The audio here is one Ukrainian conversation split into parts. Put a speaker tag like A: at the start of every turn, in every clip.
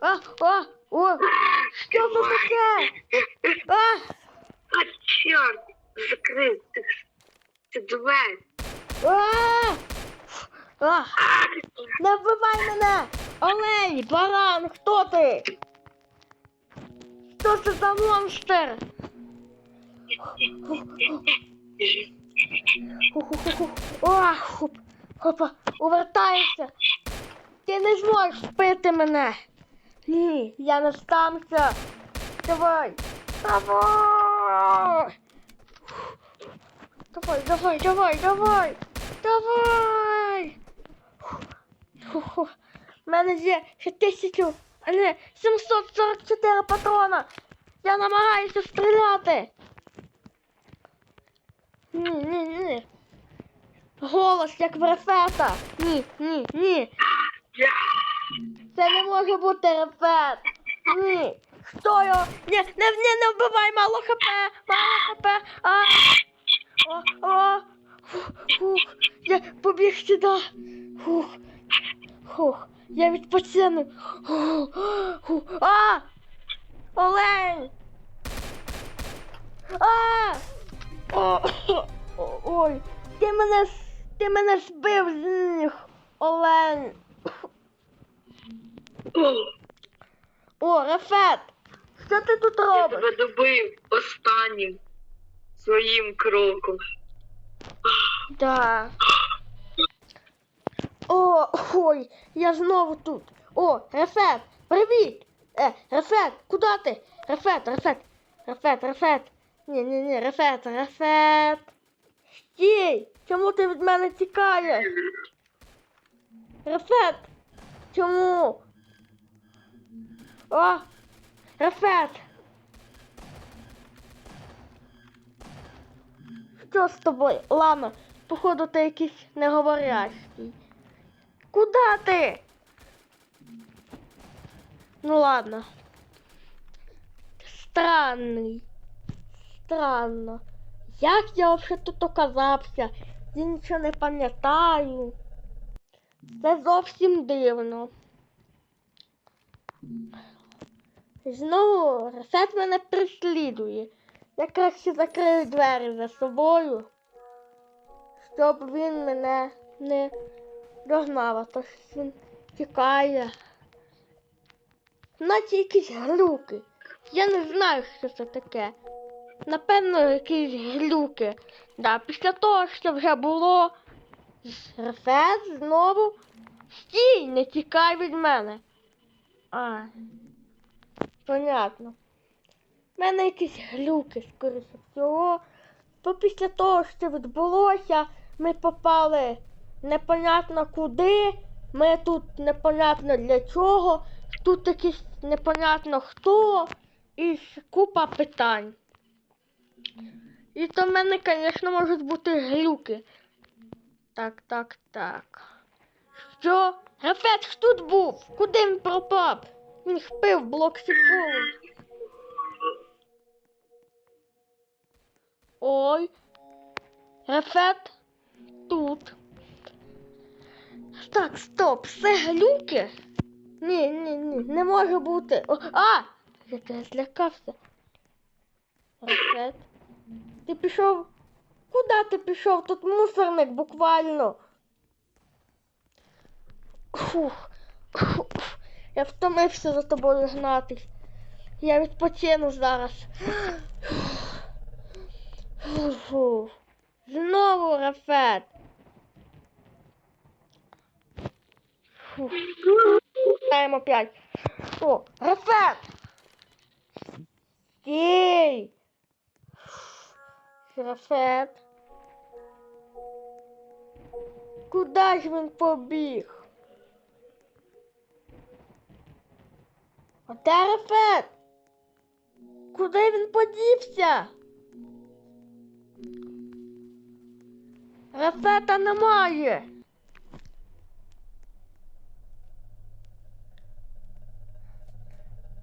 A: А, а, о, що це таке? А,
B: А, чорт, закрив цих ці двері.
A: а, а, не вбивай мене! Олень, баран, хто ти? Що це за монстр? Хоп, хопа, увертайся. Ти не зможеш вбити мене. Я не здамся. Давай. Давай. Давай, давай, давай, давай. Давай. У мене є ще тисячу, а не 744 патрона. Я намагаюся стріляти. Ні, ні, ні. Голос як в рефета. Ні, ні, ні. Це не може бути рефет. Ні. Що його? Ні, не, не, не вбивай, мало хп, мало хп. А. О, о. Фух, фух. Я побіг сюди. Фух. Фух. Я відпочину. Фух, фух. А! Олень! А! О, ой, ти мене, ти мене збив з них, Олень. О, Рафет, що ти тут
B: Я
A: робиш?
B: тебе добив останнім своїм кроком.
A: Да. О, ой, я знову тут. О, Рафет, привіт. Е, Рафет, куди ти? Рафет, Рафет, Рафет, Рафет. Ні, ні, ні, Рафет, Рафет. Стій, чому ти від мене тікаєш? Рафет, чому? О, Рафет. Що з тобою? Лама, походу ти якийсь неговорящий. Куда ти? Ну ладно. Странний. Странно. Як я взагалі тут оказався? Я нічого не пам'ятаю. Це зовсім дивно. Знову ресет мене преслідує. Я краще закрию двері за собою, щоб він мене не догнав, а то щось він тікає. Наче якісь глюки. Я не знаю, що це таке. Напевно, якісь глюки. Да, після того, що вже було Рефет знову. Стій, не тікай від мене. А. Понятно. У мене якісь глюки, скоріше всього. То після того, що відбулося, ми попали непонятно куди. Ми тут непонятно для чого. Тут якийсь непонятно хто. І купа питань. І то в мене, звісно, можуть бути глюки. Так, так, так. Що? Рафет тут був? Куди він пропав? Він впив блок сіпулу. Ой. Рефет тут. Так, стоп, все глюки? Ні, ні, ні, не може бути. О, а! Я тебе злякався. Рефет. Ти пішов. Куди ти пішов? Тут мусорник буквально. Фух. Я втомився за тобою гнатись. Я відпочину зараз. Знову Рафет. Даємо п'ять. О, Рафет! Стій! Рафет. Куда ж він побіг? Рафет? Куди він подівся? Рафета немає.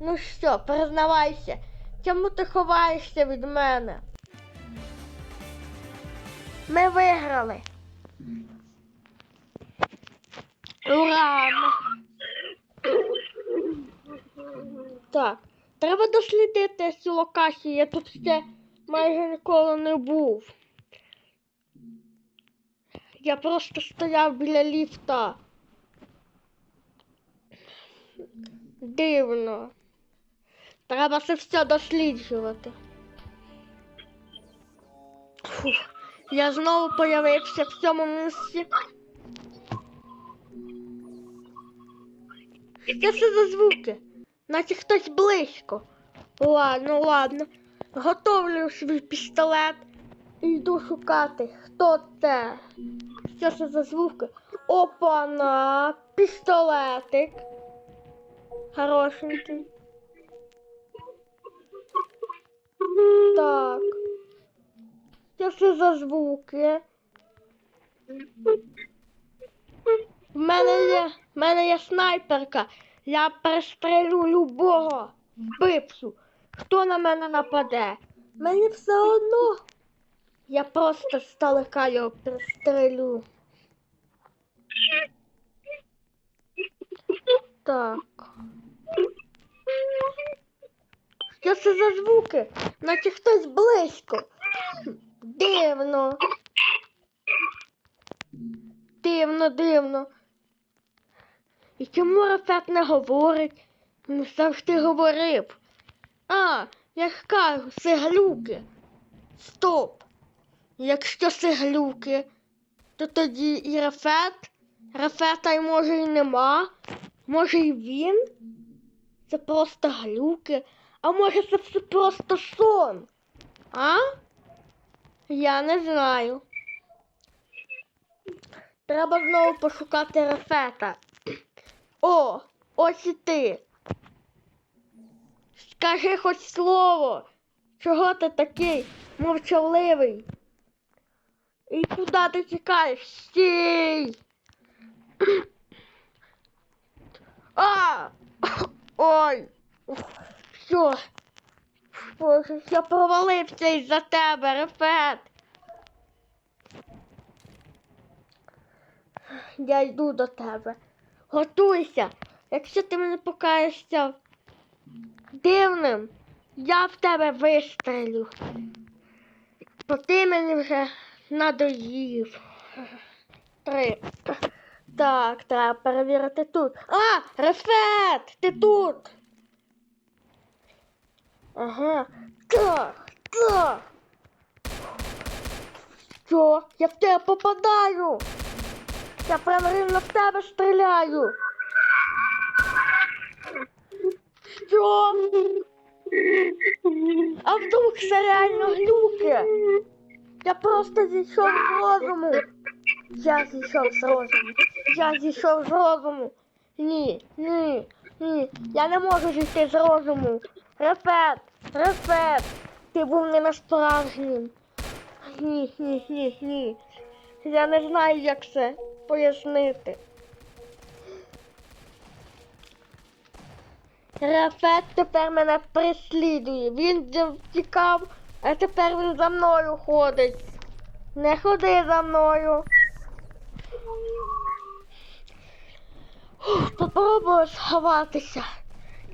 A: Ну що, признавайся, чому ти ховаєшся від мене? Ми виграли. Ура! Так. Треба дослідити цю локацію. Я тут ще майже ніколи не був. Я просто стояв біля ліфта. Дивно. Треба це все досліджувати. Фух. Я знову появився в цьому місці. Що це за звуки? Наче хтось близько. Ладно, ладно. Готовлю свій пістолет і йду шукати, хто це. Що це за звуки? Опана, пістолетик. Хорошенький. Так. Що це за звуки? В мене є, в мене є снайперка. Я перестрелю любого вбивцю. Хто на мене нападе? Мені все одно. Я просто здалека його перестрелю. Так. Що це за звуки? Наче хтось близько. Дивно. Дивно, дивно. І чому Рафет не говорить? Він завжди говорив. А, я ж кажу, це глюки. Стоп. Якщо це глюки, то тоді і Рафет, Рафета й може і нема. Може і він? Це просто глюки. А може це все просто сон? А? Я не знаю. Треба знову пошукати Рафета. О, ось і ти. Скажи хоч слово. Чого ти такий мовчаливий? І куди ти тікаєш? Стій! А! Ой! Що? Боже, я провалився із-за тебе, Рефет. Я йду до тебе. Готуйся. Якщо ти мене покаєшся дивним, я в тебе вистрелю. Бо ти мені вже надоїв. Три. Так, треба перевірити тут. А, Рефет, ти тут. Ага. Так, так. Що? Я в тебе попадаю. Я прямо рівно в тебе стріляю. Що? А вдруг це реально глюки? Я просто зійшов з розуму. Я зійшов з розуму. Я зійшов з розуму. Ні, ні, ні. Я не можу зійти з розуму. Рефет, рефет. Ти був не на справжнім. Ні, ні, ні, ні. Я не знаю, як це пояснити. Рафет тепер мене переслідує. Він втікав, а тепер він за мною ходить. Не ходи за мною. Попробую сховатися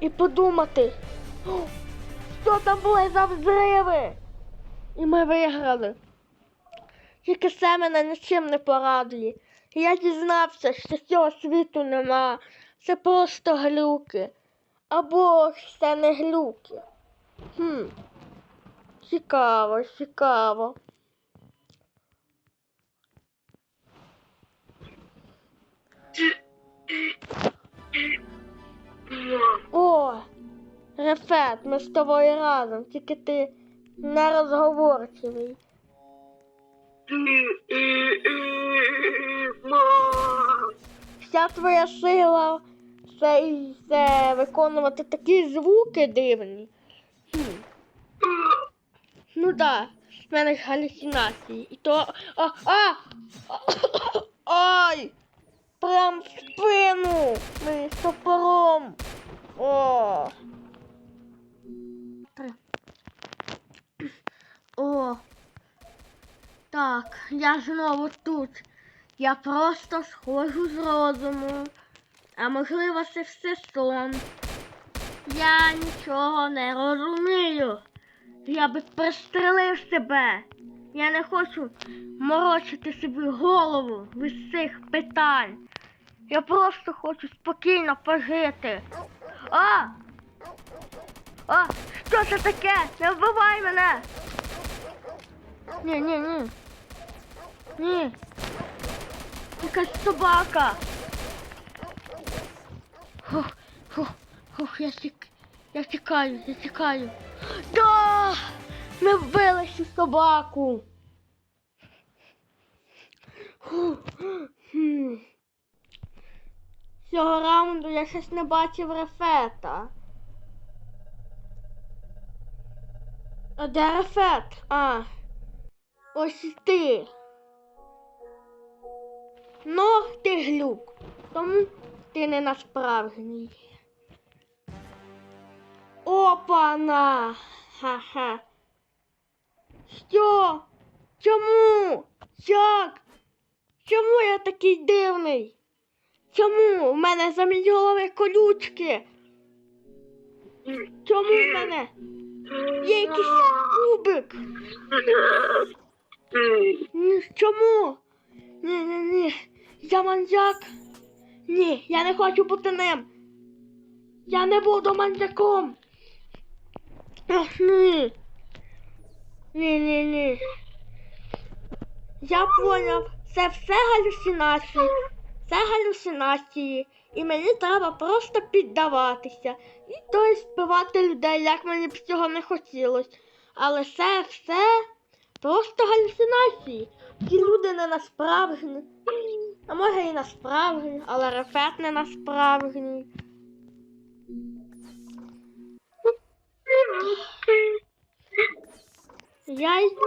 A: і подумати, що там були за взриви. І ми виграли. Тільки це мене нічим не порадує. Я дізнався, що цього світу нема. Це просто глюки. Або ж це не глюки. Хм. Цікаво, цікаво. О, Рефет, ми з тобою разом, тільки ти нерозговорчивий. Вся твоя сила це, це виконувати такі звуки дивні. Ну да, в мене галюцинації. І то. А, а! Ай! Прям в спину! Ми топором. О! О! Так, я знову тут. Я просто схожу з розуму. А можливо, це все сон. Я нічого не розумію. Я би пристрелив себе. Я не хочу морочити собі голову від цих питань. Я просто хочу спокійно пожити. А! А! Що це таке? Не вбивай мене! Ні, ні, ні. Ні. Якась собака. Фух, фух, фух, я тік... Я тікаю, я тікаю. Да! Ми вбили цю собаку. Хм. Цього раунду я щось не бачив рефета. А де рефет? А. Ось ти. Ну, ти глюк. Тому ти не насправжній. Опана! Ха-ха. Що? Чому? Як? Чому я такий дивний? Чому? У мене замість голови колючки. Чому в мене є якийсь кубик? Чому? Ні, ні, ні. Я маньяк. Ні, я не хочу бути ним. Я не буду маньяком. Ах, ні. Ні, ні, ні. Я поняв, це все галюцинації. Це галюцинації. І мені треба просто піддаватися. І то спивати людей, як мені б цього не хотілося. Але це все просто галюцинації. Ті люди не насправжні. А може і насправжні, але рефет не насправжній. Я йду.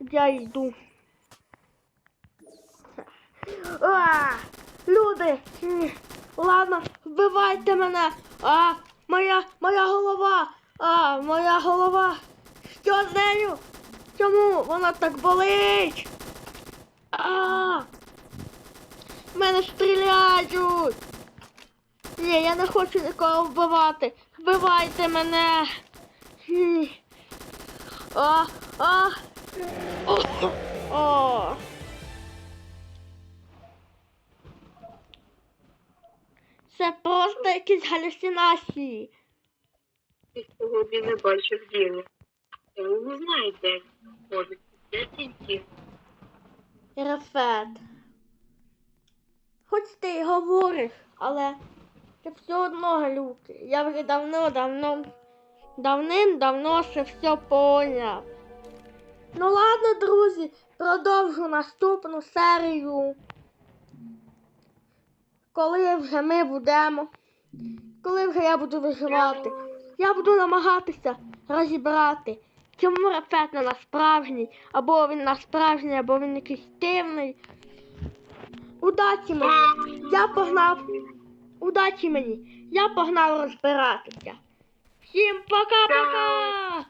A: Я йду. А, люди! Ладно, вбивайте мене! А, моя, моя голова! А, моя голова! Що з нею? Чому вона так болить? А! Мене стріляють! Ні, я не хочу нікого вбивати. Вбивайте мене. А, а. О. О. Це просто якісь галюцинації.
B: Ти сьогодні не бачив діла. Ви не знаєте, де знаходиться. Де?
A: Рафет. Хоч ти й говориш, але це все одно глюки. Я вже давно-давно, давним-давно це все поняв. Ну ладно, друзі, продовжу наступну серію. Коли вже ми будемо, коли вже я буду виживати, я буду намагатися розібрати, чому рапет не насправжній, або він насправжній, або він якийсь дивний. Удачі мені! Я погнав. Удачі мені! Я погнав розбиратися. Всім пока-пока!